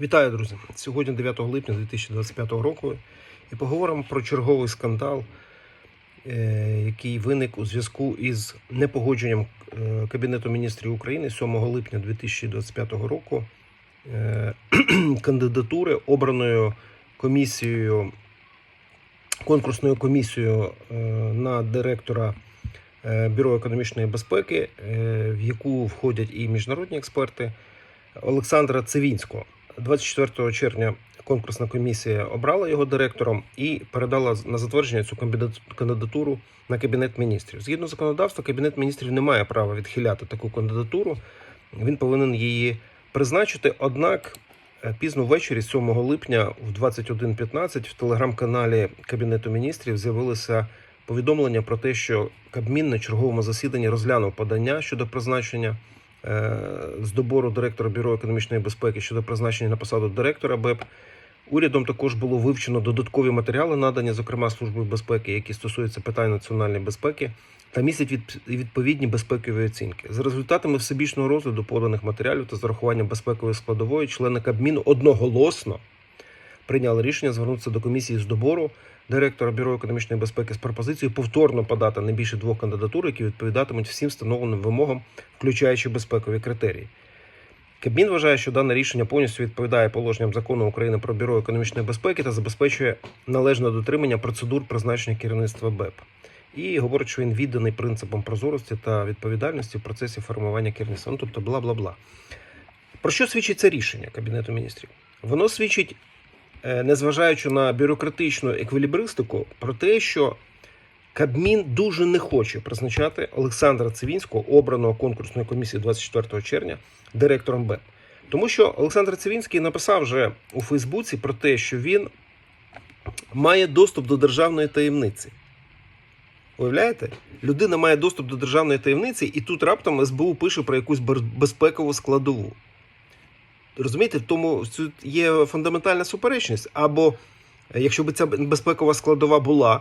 Вітаю, друзі! Сьогодні 9 липня 2025 року і поговоримо про черговий скандал, е, який виник у зв'язку із непогодженням е, Кабінету міністрів України 7 липня 2025 року е, кандидатури, обраною комісією, конкурсною комісією на директора Бюро економічної безпеки, в яку входять і міжнародні експерти. Олександра Цивінського. 24 червня конкурсна комісія обрала його директором і передала на затвердження цю кандидат- кандидатуру на кабінет міністрів. Згідно законодавства, кабінет міністрів не має права відхиляти таку кандидатуру. Він повинен її призначити. Однак е, пізно ввечері, 7 липня, в 21.15 в телеграм-каналі Кабінету міністрів з'явилося повідомлення про те, що Кабмін на черговому засіданні розглянув подання щодо призначення з добору директора бюро економічної безпеки щодо призначення на посаду директора БЕП. Урядом також було вивчено додаткові матеріали, надані, зокрема службою безпеки, які стосуються питань національної безпеки, та містять від, відповідні безпекові оцінки. За результатами всебічного розгляду поданих матеріалів та зарахування безпекової складової, члени Кабміну одноголосно прийняли рішення звернутися до комісії з добору директора бюро економічної безпеки з пропозицією повторно подати не більше двох кандидатур, які відповідатимуть всім встановленим вимогам, включаючи безпекові критерії. Кабмін вважає, що дане рішення повністю відповідає положенням закону України про бюро економічної безпеки та забезпечує належне дотримання процедур призначення керівництва БЕП. І говорить, що він відданий принципам прозорості та відповідальності в процесі формування керівництва. Ну, тобто, бла бла бла. Про що свідчить це рішення Кабінету міністрів? Воно свідчить, незважаючи на бюрократичну еквілібристику, про те, що Кабмін дуже не хоче призначати Олександра Цивінського, обраного конкурсною комісією 24 червня, директором БЕП. Тому що Олександр Цивінський написав вже у Фейсбуці про те, що він має доступ до державної таємниці. Уявляєте? Людина має доступ до державної таємниці, і тут раптом СБУ пише про якусь безпекову складову. Розумієте, тому тут є фундаментальна суперечність. Або е, якщо б ця безпекова складова була,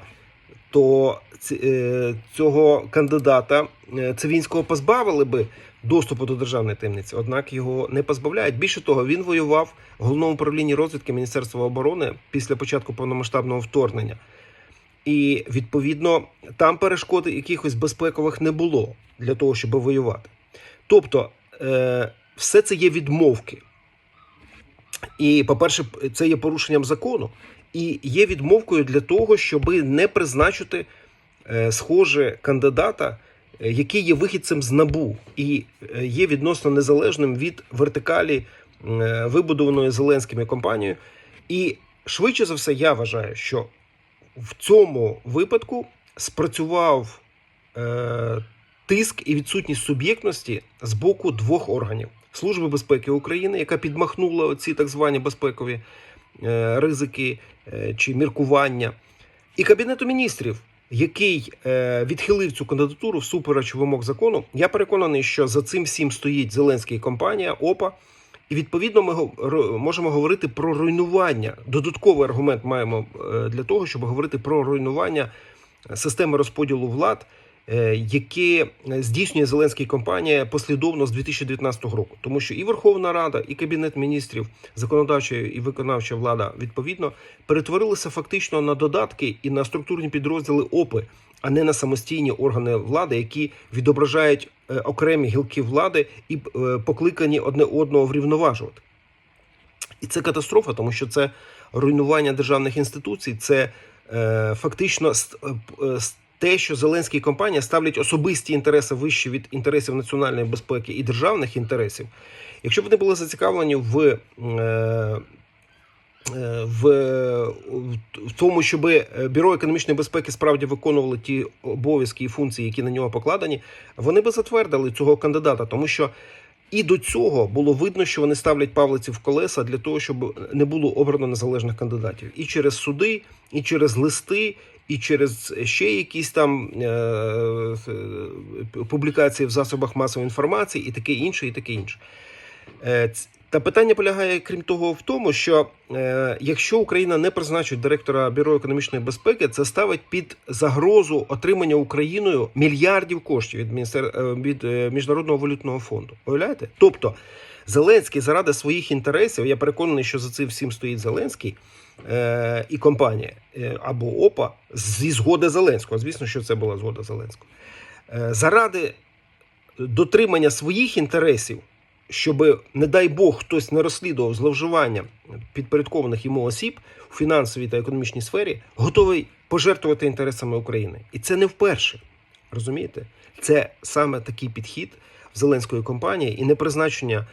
то е, цього кандидата е, Цивінського позбавили би доступу до державної таємниці, однак його не позбавляють. Більше того, він воював в головному управлінні розвідки Міністерства оборони після початку повномасштабного вторгнення. І відповідно там перешкод якихось безпекових не було для того, щоб воювати. Тобто, все це є відмовки. І, по-перше, це є порушенням закону, і є відмовкою для того, щоб не призначити е, схоже кандидата, е, який є вихідцем з набу. І е, є відносно незалежним від вертикалі, вибудованої Зеленськими компанією. І швидше за все, я вважаю, що в цьому випадку спрацював тиск і відсутність суб'єктності з боку двох органів: Служби безпеки України, яка підмахнула ці так звані безпекові е, ризики е, чи міркування, і Кабінету міністрів, який е, відхилив цю кандидатуру всупереч вимог закону. Я переконаний, що за цим всім стоїть Зеленський компанія ОПА. І відповідно ми можемо говорити про руйнування. Додатковий аргумент маємо для того, щоб говорити про руйнування системи розподілу влад, е, яке здійснює Зеленська компанія послідовно з 2019 року, тому що і Верховна Рада, і Кабінет міністрів, законодавча і виконавча влада відповідно перетворилися фактично на додатки і на структурні підрозділи ОПИ, а не на самостійні органи влади, які відображають е, окремі гілки влади і е, покликані одне одного врівноважувати. І це катастрофа, тому що це руйнування державних інституцій, це е, фактично с- е, е, те, що Зеленський і компанія ставлять особисті інтереси вище від інтересів національної безпеки і державних інтересів. Якщо б вони були зацікавлені в. Е, е, в, в тому, щоб бюро економічної безпеки справді виконувало ті обов'язки і функції, які на нього покладені, вони би затвердили цього кандидата, тому що і до цього було видно, що вони ставлять павлиці в колеса для того, щоб не було обрано незалежних кандидатів і через суди, і через листи, і через ще якісь там е, е, публікації в засобах масової інформації, і таке інше, і таке інше. Е, Та питання полягає, крім того, в тому, що е, якщо Україна не призначить директора бюро економічної безпеки, це ставить під загрозу отримання Україною мільярдів коштів від міністер... е, від е, міжнародного валютного фонду. Уявляєте? Тобто Зеленський заради своїх інтересів, я переконаний, що за цим всім стоїть Зеленський е, і компанія або ОПА зі згоди Зеленського. Звісно, що це була згода Зеленського. Заради дотримання своїх інтересів, щоб, не дай Бог, хтось не розслідував зловживання підпорядкованих йому осіб у фінансовій та економічній сфері, готовий пожертвувати інтересами України. І це не вперше. Розумієте? Це саме такий підхід в Зеленської компанії і не призначення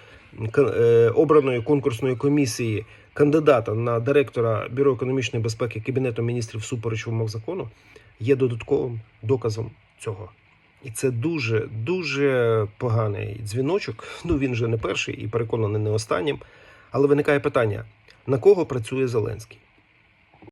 е, обраної конкурсної комісії кандидата на директора Бюро економічної безпеки Кабінету міністрів всупереч вимог закону є додатковим доказом цього. І це дуже дуже поганий дзвіночок. Ну він вже не перший і переконаний не останнім. Але виникає питання: на кого працює Зеленський?